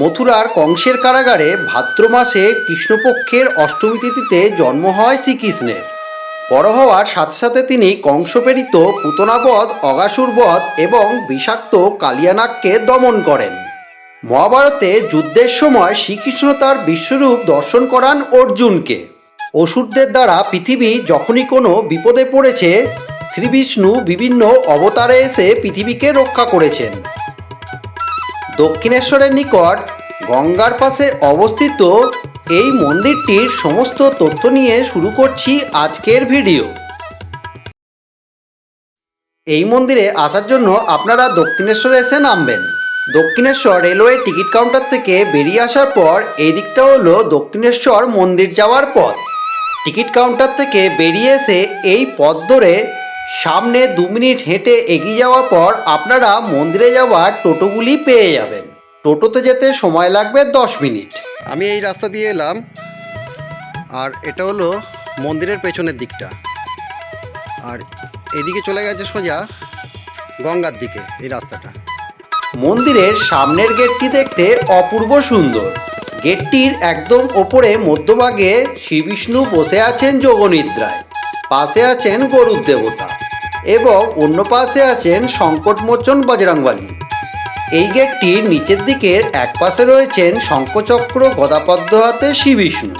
মথুরার কংসের কারাগারে ভাদ্র মাসে কৃষ্ণপক্ষের অষ্টমী তিথিতে জন্ম হয় শ্রীকৃষ্ণের। বড় হওয়ার সাথে সাথে তিনি কংসপ্রেরিত পুতনাবধ, অগাসুরবধ এবং বিষাক্ত কালিয়ানাককে দমন করেন। মহাভারতে যুদ্ধের সময় শ্রীকৃষ্ণ তার বিশ্বরূপ দর্শন করান অর্জুনকে। অসুরদের দ্বারা পৃথিবী যখনই কোনো বিপদে পড়েছে, শ্রীবিষ্ণু বিভিন্ন অবতারে এসে পৃথিবীকে রক্ষা করেছেন। দক্ষিণেশ্বরের নিকট গঙ্গার পাশে অবস্থিত এই মন্দিরটির সমস্ত তথ্য নিয়ে শুরু করছি আজকের ভিডিও। এই মন্দিরে আসার জন্য আপনারা দক্ষিণেশ্বরে এসে নামবেন। দক্ষিণেশ্বর রেলওয়ে টিকিট কাউন্টার থেকে বেরিয়ে আসার পর এই দিকটা হলো দক্ষিণেশ্বর মন্দির যাওয়ার পথ। টিকিট কাউন্টার থেকে বেরিয়ে এসে এই পথ ধরে সামনে দু মিনিট হেঁটে এগিয়ে যাওয়ার পর আপনারা মন্দিরে যাওয়ার টোটোগুলি পেয়ে যাবেন। টোটোতে যেতে সময় লাগবে দশ মিনিট। আমি এই রাস্তা দিয়ে এলাম আর এটা হলো মন্দিরের পেছনের দিকটা। আর এদিকে চলে গেছে সোজা গঙ্গার দিকে এই রাস্তাটা। মন্দিরের সামনের গেটটি দেখতে অপূর্ব সুন্দর। গেটটির একদম ওপরে মধ্যভাগে শ্রীবিষ্ণু বসে আছেন যোগনিদ্রায়। পাশে আছেন গরুর দেবতা এবং অন্য পাশে আছেন সংকটমোচন বজরংবলী। এই গেটটির নিচের দিকের এক পাশে রয়েছেন শঙ্খচক্র গদাপদ্ম হাতে শ্রীবিষ্ণু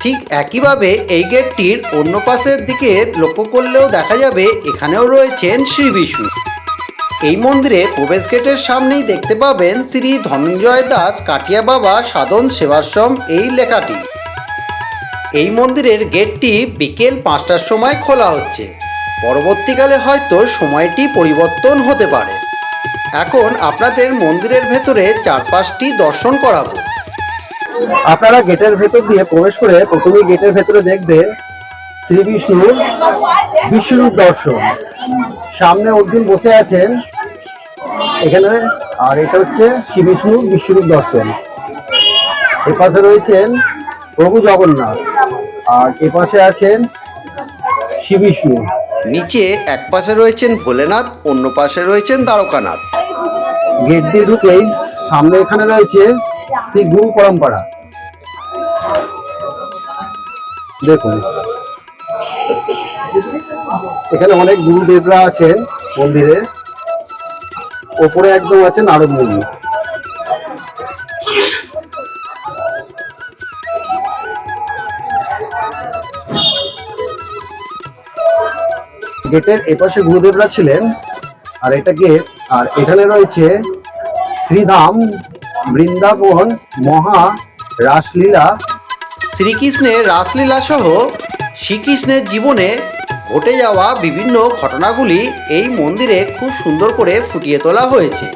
ঠিক একইভাবে এই গেটটির অন্য পাশের দিকে লক্ষ্য করলেও দেখা যাবে এখানেও রয়েছেন শ্রীবিষ্ণু এই মন্দিরে প্রবেশ গেটের সামনেই দেখতে পাবেন শ্রী ধনঞ্জয় দাস কাটিয়া বাবা সাধন সেবাশ্রম এই লেখাটি। এই মন্দিরের গেটটি বিকেল পাঁচটার সময় খোলা হচ্ছে। পরবর্তীকালে হয়তো সময়টি পরিবর্তন হতে পারে। এখন আপনাদের মন্দিরের ভেতরে চারপাশটি দর্শন করাবো। আপনারা গেটের ভেতর দিয়ে প্রবেশ করে প্রথমেই গেটের ভেতরে দেখবেন শ্রী বিষ্ণুর বিশ্বরূপ দর্শন। সামনে অর্জুন বসে আছেন এখানে, আর এটা হচ্ছে শ্রী বিষ্ণুর বিশ্বরূপ দর্শন। এপাশে রয়েছেন প্রভু জগন্নাথ। আর এপাশে আছেন শ্রী বিষ্ণু নিচে এক পাশে রয়েছেন ভোলেনাথ অন্য পাশে রয়েছেন দ্বারকানাথ। গেট দিয়ে ঢুকেই সামনে এখানে রয়েছে শ্রী গুরু পরম্পরা। দেখুন। এখানে অনেক গুরুদেবরা আছেন মন্দিরে। ওপরে একদম আছে নারদ মুনি। গেটের এপাশে গুরুদেবরা ছিলেন, আর এটা গেট, আর এখানে রয়েছে শ্রীধাম বৃন্দাবন মহা রাসলীলা। শ্রীকৃষ্ণের রাসলীলা সহ শ্রীকৃষ্ণের জীবনে ঘটে যাওয়া বিভিন্ন ঘটনাগুলি এই মন্দিরে খুব সুন্দর করে ফুটিয়ে তোলা হয়েছে।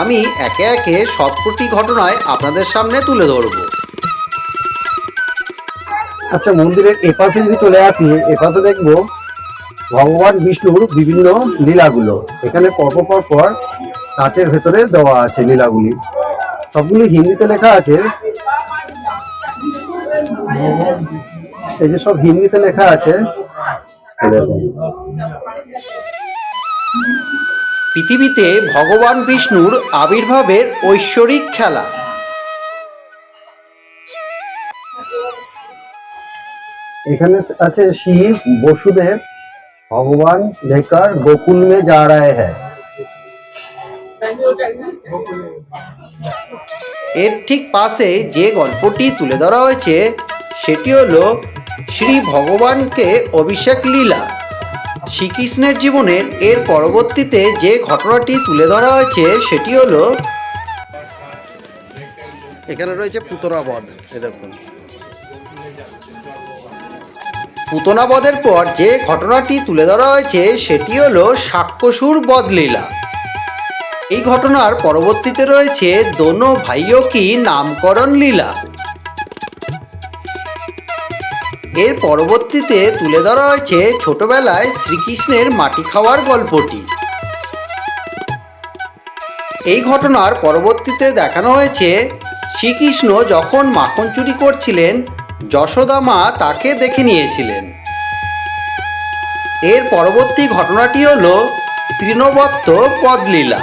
আমি একে একে সবকটি ঘটনায় আপনাদের সামনে তুলে ধরব। আচ্ছা মন্দিরের এপাশে যদি চলে আসি, এপাশে দেখব ভগবান বিষ্ণুর বিভিন্ন লীলাগুলো। এখানে পরপর পর পর কাঁচের ভেতরে দেওয়া আছে লীলাগুলি। সবগুলি হিন্দিতে লেখা আছে। এই যে সব হিন্দিতে লেখা আছে। পৃথিবীতে ভগবান বিষ্ণুর আবির্ভাবের ঐশ্বরিক খেলা। এখানে আছে শিব বসুদেব ভগবান लेकर गोकुल में जा रहे हैं এর ঠিক পাশে যে গল্পটি তুলে ধরা হয়েছে সেটি হলো শ্রী ভগবানকে অভিষেক লীলা শ্রীকৃষ্ণের জীবনের এর পরবর্তীতে যে ঘটনাটি তুলে ধরা হয়েছে সেটি হলো এখানে রয়েছে পুতনা বধ এ দেখুন পুতনা বধের পর যে ঘটনাটি তুলে ধরা হয়েছে, সেটি হলো সাক্ষ্যসুর বদলীলা। এই ঘটনার পরবর্তীতে রয়েছে দোনো ভাইও কি নামকরণ লীলা। এর পরবর্তীতে তুলে ধরা হয়েছে ছোটবেলায় শ্রীকৃষ্ণের মাটি খাওয়ার গল্পটি। এই ঘটনার পরবর্তীতে দেখানো হয়েছে, শ্রীকৃষ্ণ যখন মাখন চুরি করছিলেন যশোদা মা তাকে দেখে নিয়েছিলেন। এর পরবর্তী ঘটনাটি হল তৃণবত্ত পদলীলা।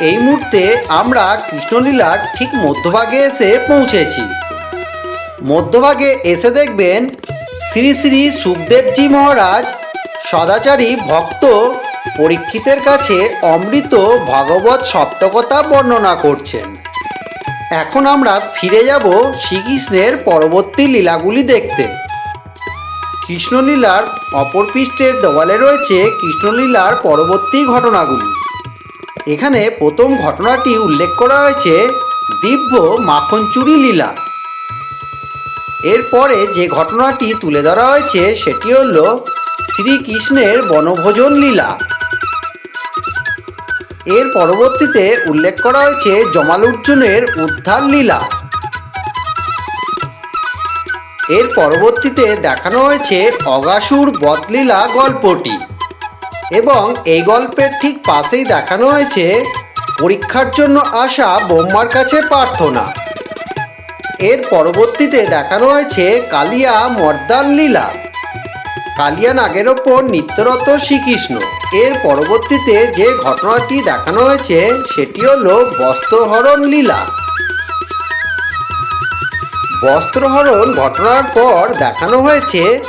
এই মুহূর্তে আমরা কৃষ্ণলীলার ঠিক মধ্যভাগে এসে পৌঁছেছি। মধ্যভাগে এসে দেখবেন শ্রী শ্রী সুখদেবজি মহারাজ, সদাচারী ভক্ত, পরীক্ষিতের কাছে অমৃত ভগবত সপ্তকথা বর্ণনা করছেন। এখন আমরা ফিরে যাব শ্রীকৃষ্ণের পরবর্তী লীলাগুলি দেখতে। কৃষ্ণলীলার অপর পৃষ্ঠের দেওয়ালে রয়েছে কৃষ্ণলীলার পরবর্তী ঘটনাগুলি। এখানে প্রথম ঘটনাটি উল্লেখ করা হয়েছে দিব্য মাখনচুরি লীলা। এরপরে যে ঘটনাটি তুলে ধরা হয়েছে সেটি হল শ্রীকৃষ্ণের বনভোজন লীলা। এর পরবর্তীতে উল্লেখ করা হয়েছে জমাল জমালুর্জুনের উদ্ধার লীলা। এর পরবর্তীতে দেখানো হয়েছে অগাসুর বদলীলা গল্পটি এবং এই গল্পের ঠিক পাশেই দেখানো হয়েছে পরীক্ষার জন্য আসা ব্রহ্মার কাছে প্রার্থনা। এর পরবর্তীতে দেখানো হয়েছে কালিয়া মর্দান লীলা। কালিয়া নাগের ওপর নিত্যরত শ্রীকৃষ্ণ। এর পরবর্তীতে যে ঘটনাটি দেখানো হয়েছে, সেটি হলো বস্ত্রহরণ লীলা। বস্ত্রহরণ ঘটনার পর দেখানো হয়েছে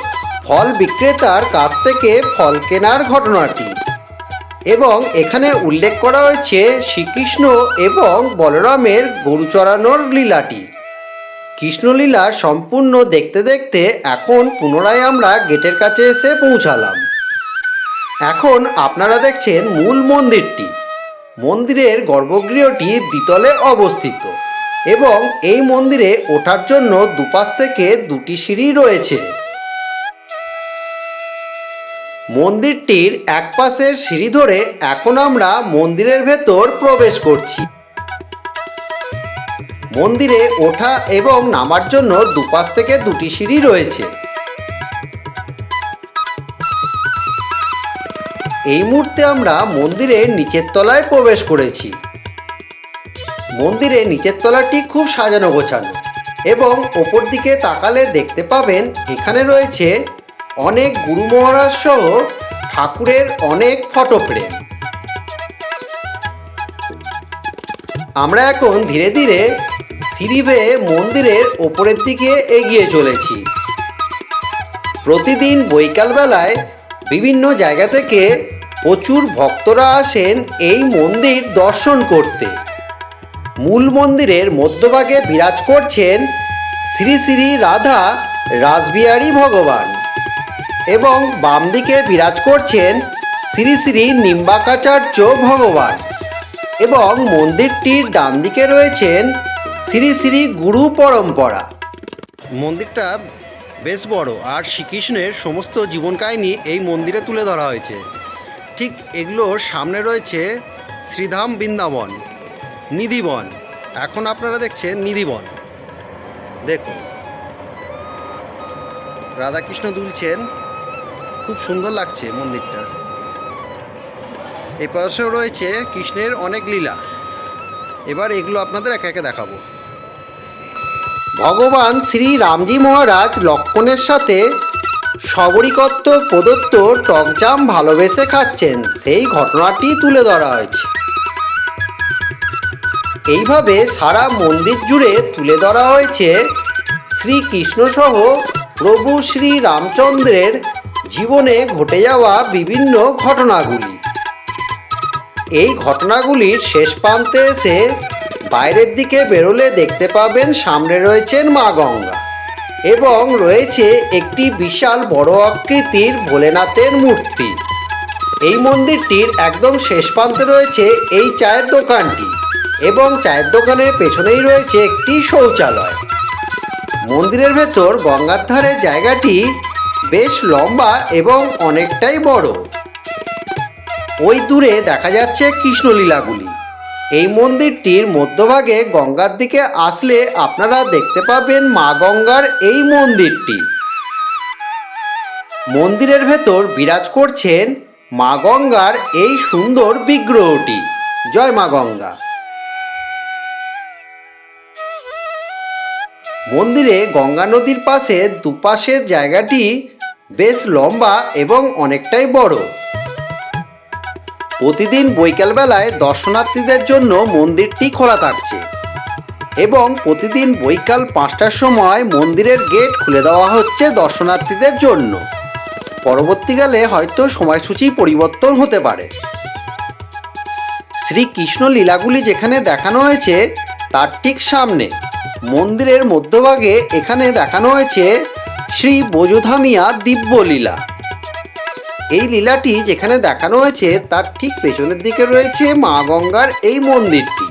ফল বিক্রেতার কাছ থেকে ফল কেনার ঘটনাটি। এবং এখানে উল্লেখ করা হয়েছে শ্রীকৃষ্ণ এবং বলরামের গরু চড়ানোর লীলাটি। কৃষ্ণলীলা সম্পূর্ণ দেখতে দেখতে এখন পুনরায় আমরা গেটের কাছে এসে পৌঁছালাম। এখন আপনারা দেখছেন মূল মন্দিরটি। মন্দিরের গর্ভগৃহটি দ্বিতলে অবস্থিত এবং এই মন্দিরে ওঠার জন্য দুপাশ থেকে দুটি সিঁড়ি রয়েছে। মন্দিরটির এক পাশের সিঁড়ি ধরে এখন আমরা মন্দিরের ভেতর প্রবেশ করছি। মন্দিরে ওঠা এবং নামার জন্য দুপাশ থেকে দুটি সিঁড়ি রয়েছে। এই মুহূর্তে আমরা মন্দিরের নিচের তলায় প্রবেশ করেছি। মন্দিরের নিচের তলাটি খুব সাজানো গোছানো এবং ওপর দিকে তাকালে দেখতে পাবেন এখানে রয়েছে অনেক গুরু মহারাজ সহ ঠাকুরের অনেক ফটো ফ্রেম। আমরা এখন ধীরে ধীরে সিঁড়ি বেয়ে মন্দিরের ওপরের দিকে এগিয়ে চলেছি। প্রতিদিন বৈকালবেলায় বিভিন্ন জায়গা থেকে প্রচুর ভক্তরা আসেন এই মন্দির দর্শন করতে। মূল মন্দিরের মধ্যভাগে বিরাজ করছেন শ্রী শ্রী রাধা রাসবিহারী ভগবান এবং বাম দিকে বিরাজ করছেন শ্রী শ্রী নিম্বাকাচার্য ভগবান এবং মন্দিরটির ডান দিকে রয়েছেন শ্রী শ্রী গুরু পরম্পরা। মন্দিরটা বেশ বড় আর শ্রীকৃষ্ণের সমস্ত জীবন কাহিনী এই মন্দিরে তুলে ধরা হয়েছে। ঠিক এগুলোর সামনে রয়েছে শ্রীধাম বৃন্দাবন, নিধিবন। এখন আপনারা দেখছেন নিধিবন। দেখুন। রাধাকৃষ্ণ দুলছেন। খুব সুন্দর লাগছে মন্দিরটা। এই পাশেও রয়েছে কৃষ্ণের অনেক লীলা। এবার এগুলো আপনাদের একে একে দেখাবো। ভগবান শ্রী রামজি মহারাজ লক্ষণের সাথে সবরীকত্ব প্রদত্ত টকজাম ভালোবেসে খাচ্ছেন। সেই ঘটনাটি তুলে ধরা হয়েছে। এইভাবে সারা মন্দির জুড়ে তুলে ধরা হয়েছে শ্রীকৃষ্ণ সহ প্রভু শ্রী রামচন্দ্রের জীবনে ঘটে যাওয়া বিভিন্ন ঘটনাগুলি। এই ঘটনাগুলির শেষ প্রান্তে এসে বাইরের দিকে বেরোলে দেখতে পাবেন সামনে রয়েছেন মা গঙ্গা এবং রয়েছে একটি বিশাল বড় আকৃতির ভোলেনাথের মূর্তি। এই মন্দিরটির একদম শেষ প্রান্তে রয়েছে এই চায়ের দোকানটি এবং চায়ের দোকানের পেছনেই রয়েছে একটি শৌচালয়। মন্দিরের ভেতর গঙ্গার ধারে জায়গাটি বেশ লম্বা এবং অনেকটাই বড়। ওই দূরে দেখা যাচ্ছে কৃষ্ণলীলাগুলি। এই মন্দিরটির মধ্যভাগে গঙ্গার দিকে আসলে আপনারা দেখতে পাবেন মা গঙ্গার এই মন্দিরটি। মন্দিরের ভেতর বিরাজ করছেন মা গঙ্গার এই সুন্দর বিগ্রহটি। জয় মা গঙ্গা। মন্দিরে গঙ্গা নদীর পাশে দুপাশের জায়গাটি বেশ লম্বা এবং অনেকটাই বড়। প্রতিদিন বৈকালবেলায় দর্শনার্থীদের জন্য মন্দিরটি খোলা থাকছে। এবং প্রতিদিন বৈকাল পাঁচটার সময় মন্দিরের গেট খুলে দেওয়া হচ্ছে দর্শনার্থীদের জন্য। পরবর্তীকালে হয়তো সময়সূচি পরিবর্তন হতে পারে। শ্রীকৃষ্ণ লীলাগুলি যেখানে দেখানো হয়েছে, তার ঠিক সামনে। মন্দিরের মধ্যভাগে এখানে দেখানো হয়েছে শ্রী বোজধামিয়া দিব্য লীলা এই লীলাটি যেখানে দেখানো হয়েছে, তার ঠিক পেছনের দিকে রয়েছে মা গঙ্গার এই মন্দিরটি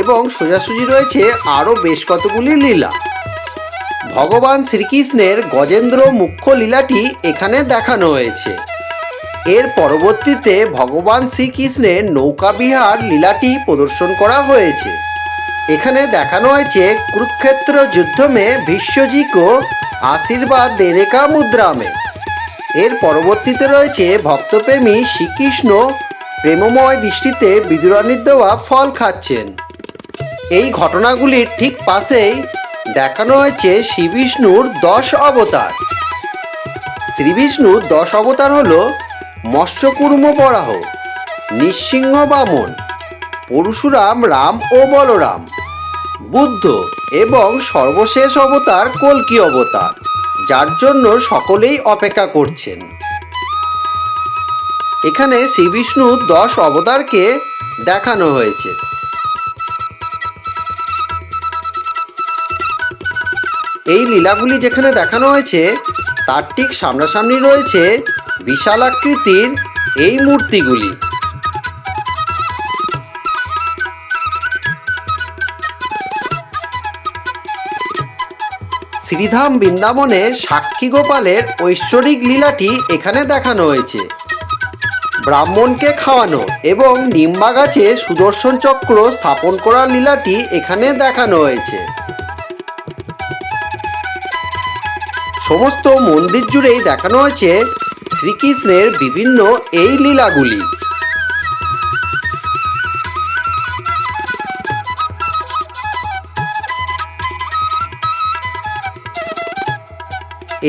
এবং সোজাসুজি রয়েছে আরও বেশ কতগুলি লীলা। ভগবান শ্রীকৃষ্ণের গজেন্দ্র মুখ্য লীলাটি এখানে দেখানো হয়েছে। এর পরবর্তীতে ভগবান শ্রীকৃষ্ণের নৌকাবিহার লীলাটি প্রদর্শন করা হয়েছে। এখানে দেখানো হয়েছে কুরুক্ষেত্র যুদ্ধ মে কো আশীর্বাদ দেনে কা মুদ্রা মে। এর পরবর্তীতে রয়েছে ভক্তপ্রেমী শ্রীকৃষ্ণ, প্রেমময় দৃষ্টিতে বিদুরানির দেওয়া ফল খাচ্ছেন। এই ঘটনাগুলির ঠিক পাশেই দেখানো হয়েছে শ্রীবিষ্ণুর দশ অবতার। শ্রীবিষ্ণুর দশ অবতার হল মৎস্যকুর্ম বরাহ, নৃসিংহ বামন, পরশুরাম, রাম ও বলরাম, বুদ্ধ এবং সর্বশেষ অবতার কল্কি অবতার। যার জন্য সকলেই অপেক্ষা করছেন। এখানে শ্রীবিষ্ণুর দশ অবতারকে দেখানো হয়েছে। এই লীলাগুলি যেখানে দেখানো হয়েছে, তার ঠিক সামনাসামনি রয়েছে বিশাল আকৃতির এই মূর্তিগুলি। শ্রীধাম বৃন্দাবনে সাক্ষী গোপালের ঐশ্বরিক লীলাটি এখানে দেখানো হয়েছে। ব্রাহ্মণকে খাওয়ানো এবং নিম্বা গাছে সুদর্শন চক্র স্থাপন করার লীলাটি এখানে দেখানো হয়েছে। সমস্ত মন্দির জুড়েই দেখানো হয়েছে শ্রীকৃষ্ণের বিভিন্ন এই লীলাগুলি।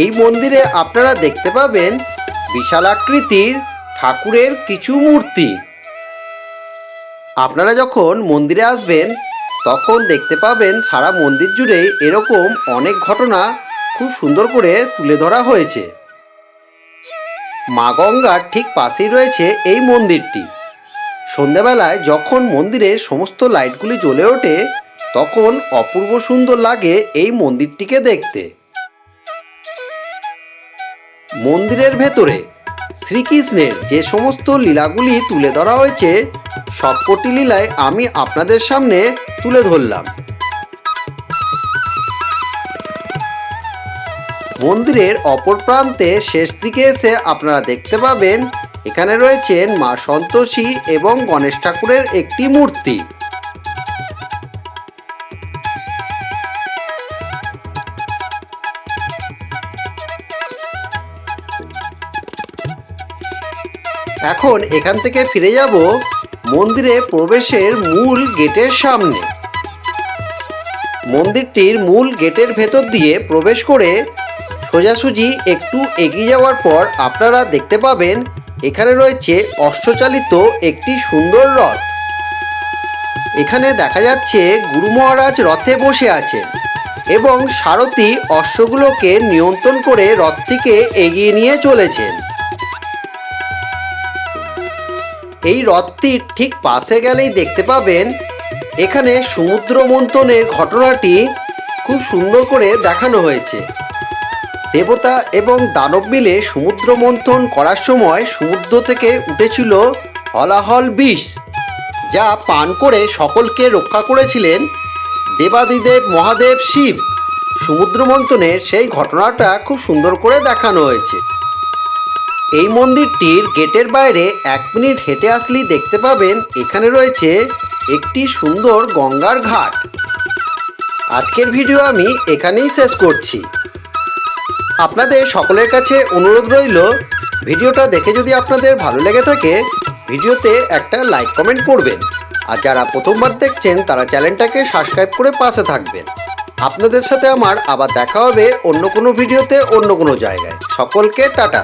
এই মন্দিরে আপনারা দেখতে পাবেন বিশাল আকৃতির ঠাকুরের কিছু মূর্তি। আপনারা যখন মন্দিরে আসবেন, তখন দেখতে পাবেন সারা মন্দির জুড়ে এরকম অনেক ঘটনা খুব সুন্দর করে তুলে ধরা হয়েছে। মা গঙ্গার ঠিক পাশেই রয়েছে এই মন্দিরটি। সন্ধ্যাবেলায় যখন মন্দিরের সমস্ত লাইটগুলি জ্বলে ওঠে, তখন অপূর্ব সুন্দর লাগে এই মন্দিরটিকে দেখতে। মন্দিরের ভেতরে শ্রীকৃষ্ণের যে সমস্ত লীলাগুলি তুলে ধরা হয়েছে, সবকটি লীলায় আমি আপনাদের সামনে তুলে ধরলাম। মন্দিরের অপর প্রান্তে শেষ দিকে এসে আপনারা দেখতে পাবেন, এখানে রয়েছেন মা সন্তোষী এবং গণেশ ঠাকুরের একটি মূর্তি। এখন এখান থেকে ফিরে যাব মন্দিরে প্রবেশের মূল গেটের সামনে। মন্দিরটির মূল গেটের ভেতর দিয়ে প্রবেশ করে সোজাসুজি একটু এগিয়ে যাওয়ার পর আপনারা দেখতে পাবেন, এখানে রয়েছে অশ্বচালিত একটি সুন্দর রথ। এখানে দেখা যাচ্ছে গুরু মহারাজ রথে বসে আছেন এবং সারথি অশ্বগুলোকে নিয়ন্ত্রণ করে রথটিকে এগিয়ে নিয়ে চলেছেন। এই রথটির ঠিক পাশে গেলেই দেখতে পাবেন, এখানে সমুদ্র মন্থনের ঘটনাটি খুব সুন্দর করে দেখানো হয়েছে। দেবতা এবং দানব মিলে সমুদ্র মন্থন করার সময় সমুদ্র থেকে উঠেছিল হলাহল বিষ, যা পান করে সকলকে রক্ষা করেছিলেন দেবাদিদেব মহাদেব শিব। সমুদ্র মন্থনের সেই ঘটনাটা খুব সুন্দর করে দেখানো হয়েছে। এই মন্দিরটির গেটের বাইরে এক মিনিট হেঁটে আসলেই দেখতে পাবেন এখানে রয়েছে একটি সুন্দর গঙ্গার ঘাট। আজকের ভিডিও আমি এখানেই শেষ করছি। আপনাদের সকলের কাছে অনুরোধ রইল, ভিডিওটা দেখে যদি আপনাদের ভালো লেগে থাকে, ভিডিওতে একটা লাইক কমেন্ট করবেন। আর যারা প্রথমবার দেখছেন, তারা চ্যানেলটাকে সাবস্ক্রাইব করে পাশে থাকবেন। আপনাদের সাথে আমার আবার দেখা হবে অন্য কোনো ভিডিওতে অন্য কোনো জায়গায়। সকলকে টাটা।